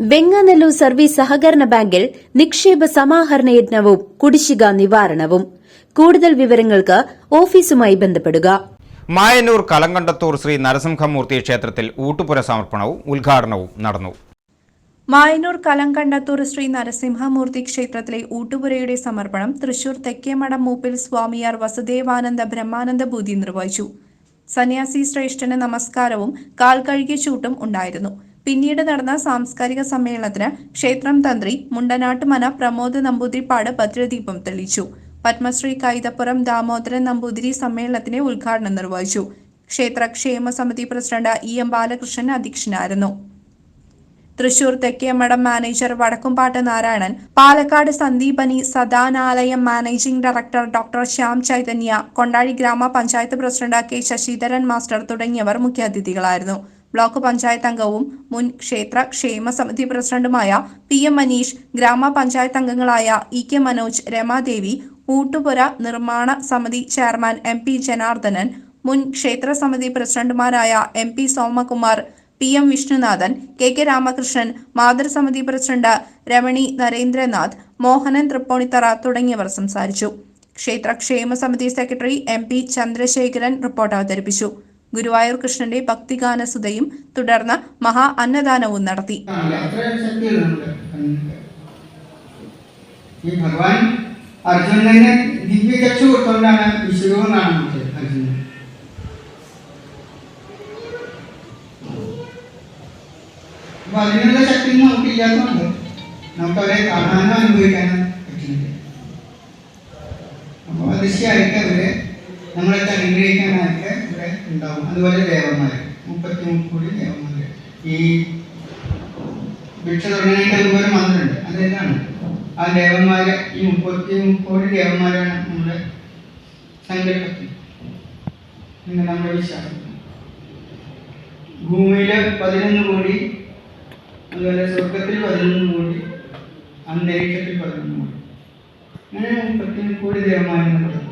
Venganallur service സഹകരണ ബാങ്കിൽ നിക്ഷേപ സമാഹരണ യജ്ഞവും കുടിശ്ശിക നിവാരണവും. കൂടുതൽ വിവരങ്ങൾക്ക് ഓഫീസുമായി ബന്ധപ്പെടുക. മായന്നൂർ കലങ്കണ്ടത്തൂർ ശ്രീ നരസിംഹമൂർത്തി ക്ഷേത്രത്തിൽ ഊട്ടുപുര സമർപ്പണവും ഉദ്ഘാടനവും നടന്നു. മായനൂർ കലങ്കണ്ടത്തൂർ ശ്രീ നരസിംഹമൂർത്തി ക്ഷേത്രത്തിലെ ഊട്ടുപുരയുടെ സമർപ്പണം തൃശൂർ തെക്കേമഠം മൂപ്പിൽ സ്വാമിയാർ വസുദേവാനന്ദ ബ്രഹ്മാനന്ദ ബൂതി നിർവഹിച്ചു. സന്യാസി ശ്രേഷ്ഠന് നമസ്കാരവും കാൽ കഴുകിയ ചൂട്ടും ഉണ്ടായിരുന്നു. പിന്നീട് നടന്ന സാംസ്കാരിക സമ്മേളനത്തിന് ക്ഷേത്രം തന്ത്രി മുണ്ടനാട്ടുമന പ്രമോദ് നമ്പൂതിരിപ്പാട് ഭദ്രദീപം തെളിച്ചു പത്മശ്രീ കൈതപ്പുറം ദാമോദരൻ നമ്പൂതിരി സമ്മേളനത്തിന്റെ ഉദ്ഘാടനം നിർവഹിച്ചു. ക്ഷേത്ര ക്ഷേമ സമിതി പ്രസിഡന്റ് ഇ എം ബാലകൃഷ്ണൻ അധ്യക്ഷനായിരുന്നു. Thrissur Thekkemadham manager Vadakkumpat Narayanan Palakkad Sandeepani Sadhanalayam managing director doctor Shyam Chaitanya Kondazhy ഗ്രാമപഞ്ചായത്ത് പ്രസിഡന്റ് കെ ശശിധരൻ മാസ്റ്റർ തുടങ്ങിയവർ മുഖ്യാതിഥികളായിരുന്നു. ബ്ലോക്ക് പഞ്ചായത്ത് അംഗവും മുൻ ക്ഷേത്ര ക്ഷേമ സമിതി പ്രസിഡന്റുമായ പി എം മനീഷ് ഗ്രാമപഞ്ചായത്ത് അംഗങ്ങളായ ഇ കെ മനോജ് രമാദേവി ഊട്ടുപുര നിർമ്മാണ സമിതി ചെയർമാൻ എം പി ജനാർദ്ദനൻ മുൻ ക്ഷേത്ര സമിതി പ്രസിഡന്റുമാരായ M P Somakumar P M Vishnunathan K K Ramakrishnan മാതൃസമിതി president Ramani Narendranath Mohanan Tripunithura തുടങ്ങിയവർ സംസാരിച്ചു. ക്ഷേത്ര ക്ഷേമ സമിതി secretary M P Chandrasekharan report അവതരിപ്പിച്ചു. ഗുരുവായൂർ കൃഷ്ണന്റെ ഭക്തിഗാന സുതയും തുടർന്ന് മഹാ അന്നദാനവും നടത്തി. അപ്പൊ അതിനുള്ള ശക്തി നമുക്ക് ഇല്ലാത്തതുകൊണ്ട് നമുക്ക് അവരെ കാണാനോ അനുഭവിക്കാനോ പറ്റുന്നില്ല. അപ്പോൾ അതിശയായിട്ട് അവർ നമ്മളൊക്കെ അനുഗ്രഹിക്കാനായിട്ട് ഇവിടെ ഉണ്ടാവും. അതുപോലെ ദേവന്മാര് മുപ്പത്തി കോടി ദേവന്മാര് ഈ ഭിക്ഷ തുടങ്ങാനായിട്ട് അതുപോലെ മന്ത്രമുണ്ട് അതെന്താണ്? ആ ദേവന്മാരെ ഈ മുപ്പത്തി കോടി ദേവന്മാരാണ് നമ്മുടെ സങ്കല്പത്തിൽ. നമ്മുടെ വിശ്വാസം ഭൂമിയിൽ പതിനൊന്ന് കോടി അതുപോലെ സ്വർഗത്തിൽ പതിനൊന്ന് കോടി അന്തരീക്ഷത്തിൽ പതിനൊന്ന് കോടി. അങ്ങനെ മുപ്പത്തി കോടി ദേവന്മാരെന്ന് പറയുന്നത്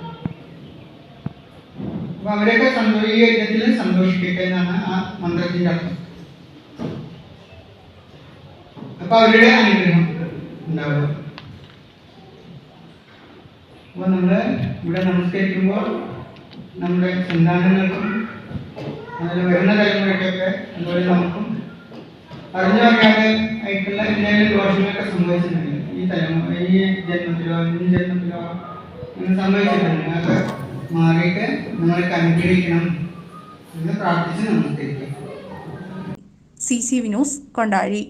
അവരെയൊക്കെ സന്തോഷ ഈ യജ്ഞത്തിൽ സന്തോഷിക്കട്ടെ എന്നാണ് ആ മന്ത്രത്തിന്റെ അർത്ഥം. അപ്പൊ അവരുടെ അനുഗ്രഹം ഉണ്ടാവുക. അപ്പൊ നമ്മൾ ഇവിടെ നമസ്കരിക്കുമ്പോൾ നമ്മുടെ സന്താനങ്ങൾക്കും അതിൽ വരുന്ന തലമുറയ്ക്കൊക്കെ അതുപോലെ നമുക്കും അറിഞ്ഞു അറിയാതെ ആയിട്ടുള്ള എന്തെങ്കിലും ദോഷങ്ങളൊക്കെ സംഭവിച്ചിട്ടുണ്ട്. ഈ തലമുറ ഈ ജന്മത്തിലോ മുൻ ജന്മത്തിലോ അങ്ങനെ സംഭവിച്ചിട്ടുണ്ട്. അതൊക്കെ മാറിയിട്ട് നമ്മളൊക്കെ അനുഗ്രഹിക്കണം എന്ന് പ്രാർത്ഥിച്ച് നമസ്കരിക്കാം C C V news Kondazhy.